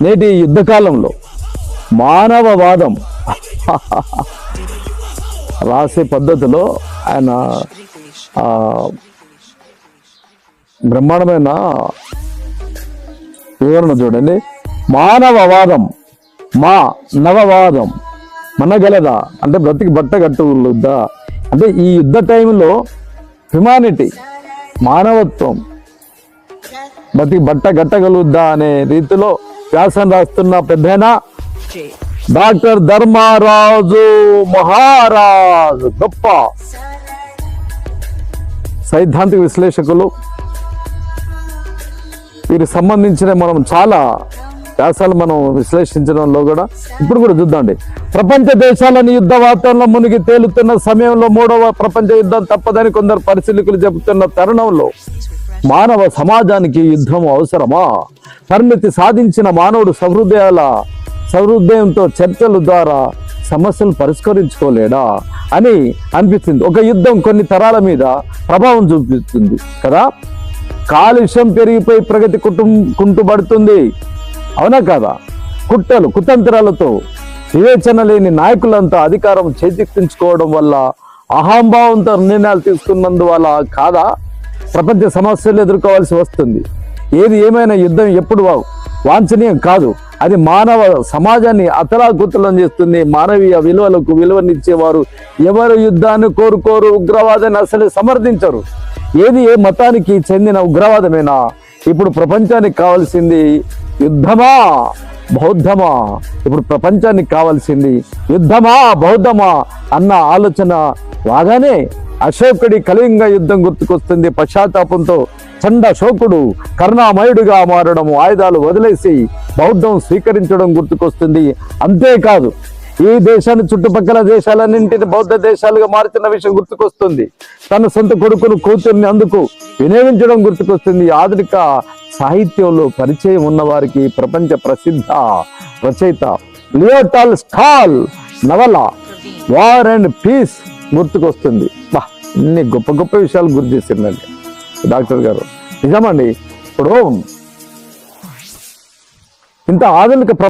నేటి యుద్ధకాలంలో మానవవాదం రాసే పద్ధతిలో ఆయన బ్రహ్మాండమైన వివరణ చూడండి. మానవవాదం మా నవవాదం మనగలదా? అంటే బ్రతికి బట్ట కట్టుదా అంటే ఈ యుద్ధ టైంలో హ్యుమానిటీ మానవత్వం బతికి బట్ట గట్టగలుగుద్దా అనే రీతిలో వ్యాసం రాస్తున్న పెద్దనా డాక్టర్ ధర్మారాజు మహారాజు గొప్ప సైద్ధాంతిక విశ్లేషకులు. వీరికి సంబంధించిన మనం చాలా వ్యాసాలు మనం విశ్లేషించడంలో కూడా ఇప్పుడు కూడా చూద్దాండి ప్రపంచ దేశాలను యుద్ధ వాతావరణంలో మునిగి తేలుతున్న సమయంలో మూడవ ప్రపంచ యుద్ధం తప్పదని కొందరు పరిశీలకులు చెబుతున్న తరుణంలో మానవ సమాజానికి యుద్ధం అవసరమా? పరిమితి సాధించిన మానవుడు సహృదయాల సహృదయంతో చర్చల ద్వారా సమస్యలు పరిష్కరించుకోలేడా? అని అనిపిస్తుంది. ఒక యుద్ధం కొన్ని తరాల మీద ప్రభావం చూపిస్తుంది కదా? కాలుష్యం పెరిగిపోయి ప్రగతి కుటుం కుంటుపడుతుంది. అవునా కదా? కుట్రలు కుతంత్రాలతో వివేచన లేని నాయకులంతా అధికారం చేజిక్కించుకోవడం వల్ల అహంభావంతో నిర్ణయాలు తీసుకున్నందువల్ల కాదా? ప్రపంచ సమస్యలు ఎదుర్కోవాల్సి వస్తుంది. ఏది ఏమైనా యుద్ధం ఎప్పుడు వాంఛనీయం కాదు. అది మానవ సమాజాన్ని అతలాకుతలం చేస్తుంది. మానవీయ విలువలకు విలువనిచ్చేవారు ఎవరు యుద్ధాన్ని కోరుకోరు? ఉగ్రవాదాన్ని అసలు సమర్థించరు. ఏది ఏ మతానికి చెందిన ఉగ్రవాదమేనా? ఇప్పుడు ప్రపంచానికి కావాల్సింది యుద్ధమా? బౌద్ధమా? ఇప్పుడు ప్రపంచానికి కావాల్సింది యుద్ధమా? బౌద్ధమా? అన్న ఆలోచన రాగానే అశోకుడి కళింగ యుద్ధం గుర్తుకొస్తుంది. పశ్చాత్తాపంతో చండ శోకుడు కరుణామయుడిగా మారడం ఆయుధాలు వదిలేసి బౌద్ధం స్వీకరించడం గుర్తుకొస్తుంది. అంతేకాదు ఈ దేశాన్ని చుట్టుపక్కల దేశాలన్నింటిని బౌద్ధ దేశాలుగా మారుతున్న విషయం గుర్తుకొస్తుంది. తన సొంత కొడుకును కూతుర్ని అందుకు వినియోగించడం గుర్తుకొస్తుంది. ఆధునిక సాహిత్యంలో పరిచయం ఉన్నవారికి ప్రపంచ ప్రసిద్ధ రచయిత లియోటాల్ స్టాల్ నవల వార్ అండ్ పీస్ గుర్తుకొస్తుంది. బా ఇన్ని గొప్ప గొప్ప విషయాలు గుర్తు చేసిందండి. డాక్టర్ గారు నిజమండి. ఇప్పుడు ఇంత ఆధునిక